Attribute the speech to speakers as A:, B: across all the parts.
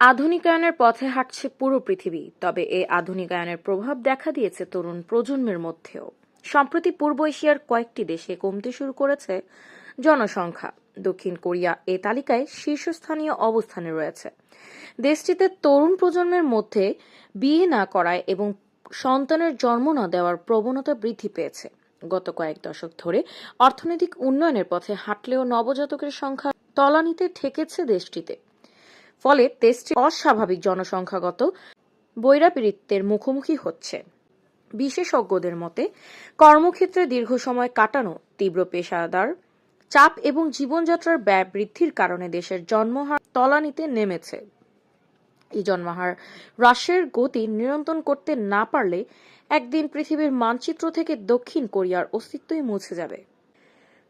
A: আধুনিকায়নের পথে হাঁটছে পুরো পৃথিবী, তবে এই আধুনিকায়নের প্রভাব দেখা দিয়েছে তরুণ প্রজন্মের মধ্যেও। সম্প্রতি পূর্ব এশিয়ার কয়েকটি দেশে কমতে শুরু করেছে জনসংখ্যা। দক্ষিণ কোরিয়া এ তালিকায় শীর্ষস্থানীয় অবস্থানে রয়েছে। দেশটিতে তরুণ প্রজন্মের মধ্যে বিয়ে না করায় এবং সন্তানের জন্ম না দেওয়ার প্রবণতা বৃদ্ধি পেয়েছে। গত কয়েক দশক ধরে অর্থনৈতিক উন্নয়নের পথে হাঁটলেও নবজাতকের সংখ্যা তলানিতে ঠেকেছে দেশটিতে। ফলে দেশটি অস্বাভাবিক জনসংখ্যাগত বৈরাপীড়িতের মুখোমুখি হচ্ছে। বিশেষজ্ঞদের মতে, কর্মক্ষেত্রে দীর্ঘ সময় কাটানো তীব্র পেশাদার চাপ এবং জীবনযাত্রার ব্যয় বৃদ্ধির কারণে দেশের জন্মহার তলানিতে নেমেছে। এই জন্মহার হ্রাসের গতি নিয়ন্ত্রণ করতে না পারলে একদিন পৃথিবীর মানচিত্র থেকে দক্ষিণ কোরিয়ার অস্তিত্বই মুছে যাবে।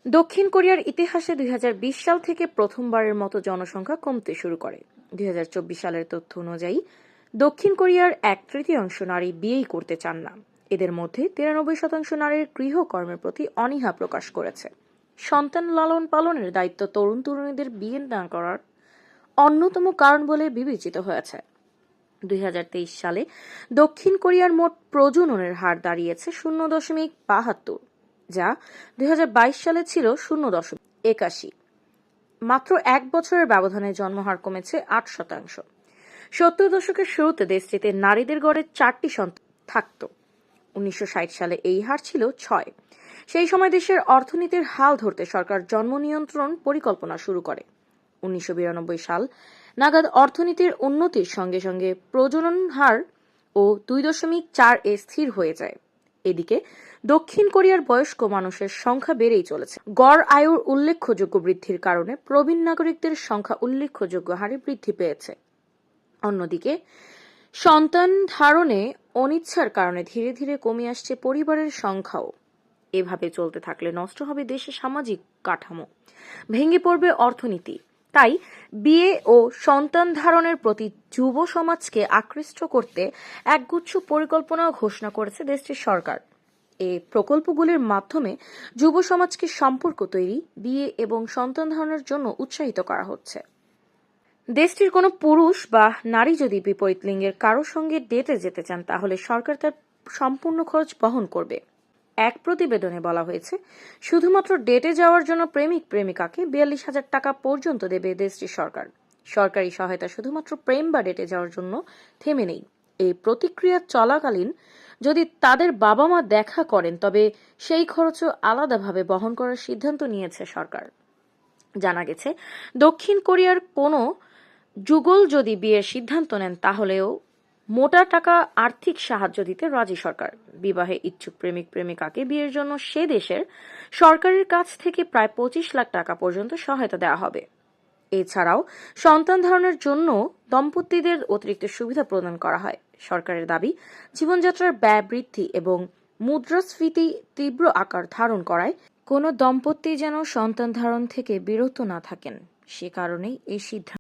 A: দক্ষিণ কোরিয়ার ইতিহাসে দুই হাজার বিশ সাল থেকে প্রথমবারের মতো জনসংখ্যা কমতে শুরু করে। দুই হাজার চব্বিশ সালের তথ্য অনুযায়ী, দক্ষিণ কোরিয়ার এক তৃতীয়াংশ নারী বিয়েই করতে চান না। এদের মধ্যে তিরানব্বই শতাংশ নারীর গৃহকর্মের প্রতি অনীহা প্রকাশ করেছে। সন্তান লালন পালনের দায়িত্ব তরুণ তরুণীদের বিয়ে না করার অন্যতম কারণ বলে বিবেচিত হয়েছে। দুই হাজার তেইশ সালে দক্ষিণ কোরিয়ার মোট প্রজননের হার দাঁড়িয়েছে শূন্য দশমিক বাহাত্তর। যা দুই হাজার বাইশ সালে ছিল শূন্য দশমিক একাশি। মাত্র এক বছরের ব্যবধানে জন্মহার কমেছে আট শতাংশ। সত্তর দশকের শুরুতে দেশটিতে নারীদের গড়ে চারটি সন্তান থাকত। উনিশশো সালে এই হার ছিল ছয়। সেই সময় দেশের অর্থনীতির হাল ধরতে সরকার জন্ম নিয়ন্ত্রণ পরিকল্পনা শুরু করে। উনিশশো বিরানব্বই সাল নাগাদ অর্থনীতির উন্নতির সঙ্গে সঙ্গে প্রজনন হার ও দুই দশমিক চার এ স্থির হয়ে যায়। এদিকে, দক্ষিণ কোরিয়ার বয়স্ক মানুষের সংখ্যা বেড়েই চলেছে। গড় আয়ুর উল্লেখযোগ্য বৃদ্ধির কারণে প্রবীণ নাগরিকদের সংখ্যা উল্লেখযোগ্য হারে বৃদ্ধি পেয়েছে। অন্যদিকে, সন্তান ধারণে অনিচ্ছার কারণে ধীরে ধীরে কমে আসছে পরিবারের সংখ্যাও। এভাবে চলতে থাকলে নষ্ট হবে দেশের সামাজিক কাঠামো। ভেঙে পড়বে অর্থনীতি। তাই বিয়ে ও সন্তান ধারণের প্রতি যুব সমাজকে আকৃষ্ট করতে একগুচ্ছ পরিকল্পনা ঘোষণা করেছে দেশটির সরকার। এই প্রকল্পগুলির মাধ্যমে যুব সমাজকে সম্পর্ক তৈরি, বিয়ে এবং সন্তান ধারণের জন্য উৎসাহিত করা হচ্ছে। দেশটির কোনো পুরুষ বা নারী যদি বিপরীত লিঙ্গের কারও সঙ্গে ডেটে যেতে চান, তাহলে সরকার তার সম্পূর্ণ খরচ বহন করবে। এক প্রতিবেদনে বলা হয়েছে, শুধুমাত্র ডেটে যাওয়ার জন্য প্রেমিক প্রেমিকাকে বিয়াল্লিশ হাজার টাকা পর্যন্ত দেবে দেশটির সরকার। সরকারি সহায়তা শুধুমাত্র প্রেম বা ডেটে যাওয়ার জন্য থেমে নেই। এই প্রতিক্রিয়া চলাকালীন যদি তাদের বাবা মা দেখা করেন, তবে সেই খরচও আলাদাভাবে বহন করার সিদ্ধান্ত নিয়েছে সরকার। জানা গেছে, দক্ষিণ কোরিয়ার কোনো যুগল যদি বিয়ের সিদ্ধান্ত নেন, তাহলেও মোটা টাকা আর্থিক সাহায্য দিতে রাজি সরকার। বিবাহে ইচ্ছুক প্রেমিক প্রেমিকাকে বিয়ের জন্য সে দেশের সরকারের কাছ থেকে প্রায় পঁচিশ লাখ টাকা পর্যন্ত সহায়তা দেওয়া হবে। এছাড়াও সন্তান ধারণের জন্য দম্পতিদের অতিরিক্ত সুবিধা প্রদান করা হয়। সরকারের দাবি, জীবনযাত্রার ব্যয় বৃদ্ধি এবং মুদ্রাস্ফীতি তীব্র আকার ধারণ করায় কোনো দম্পতি যেন সন্তান ধারণ থেকে বিরত না থাকেন। সে কারণেই এই সিদ্ধান্ত